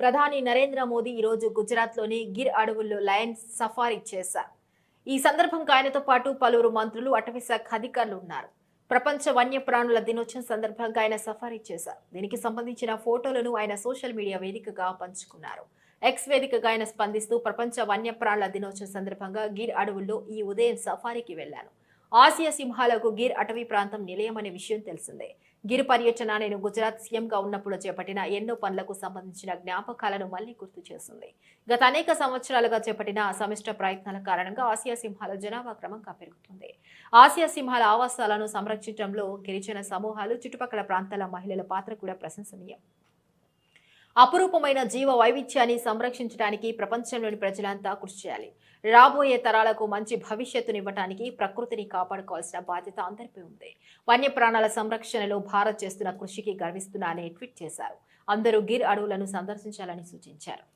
ప్రధాని నరేంద్ర మోదీ ఈరోజు గుజరాత్లోని గిర్ అడవుల్లో లయన్ సఫారీ చేశారు. ఈ సందర్భంగా ఆయనతో పాటు పలువురు మంత్రులు అటవీ శాఖ అధికారులు ఉన్నారు. ప్రపంచ వన్యప్రాణుల దినోత్సవం సందర్భంగా ఆయన సఫారీ చేశారు. దీనికి సంబంధించిన ఫోటోలను ఆయన సోషల్ మీడియా వేదికగా పంచుకున్నారు. ఎక్స్ వేదికగా ఆయన స్పందిస్తూ ప్రపంచ వన్యప్రాణుల దినోత్సవం సందర్భంగా గిర్ అడవుల్లో ఈ ఉదయం సఫారీకి వెళ్ళాను ఆసియా సింహాలకు గిర్ అటవీ ప్రాంతం నిలయమనే విషయం తెలిసిందే. గిర్ పర్యటన నేను గుజరాత్ సీఎంగా ఉన్నప్పుడు చేపట్టిన ఎన్నో పనులకు సంబంధించిన జ్ఞాపకాలను మళ్ళీ గుర్తు చేస్తుంది గత అనేక సంవత్సరాలుగా చేపట్టిన సమిష్ట ప్రయత్నాల కారణంగా ఆసియా సింహాల జనాభా క్రమంగా పెరుగుతుంది. ఆసియా సింహాల ఆవాసాలను సంరక్షించడంలో గిరిజన సమూహాలు చుట్టుపక్కల ప్రాంతాల మహిళల పాత్ర కూడా ప్రశంసనీయం. అపురూపమైన జీవ వైవిధ్యాన్ని సంరక్షించడానికి ప్రపంచంలోని ప్రజలంతా కృషి చేయాలి. రాబోయే తరాలకు మంచి భవిష్యత్తునివ్వటానికి ప్రకృతిని కాపాడుకోవాల్సిన బాధ్యత అందరిపై ఉంది. వన్యప్రాణాల సంరక్షణలో భారత్ చేస్తున్న కృషికి గర్విస్తున్నా అని ట్వీట్ చేశారు. అందరూ గిర్ అడవులను సందర్శించాలని సూచించారు.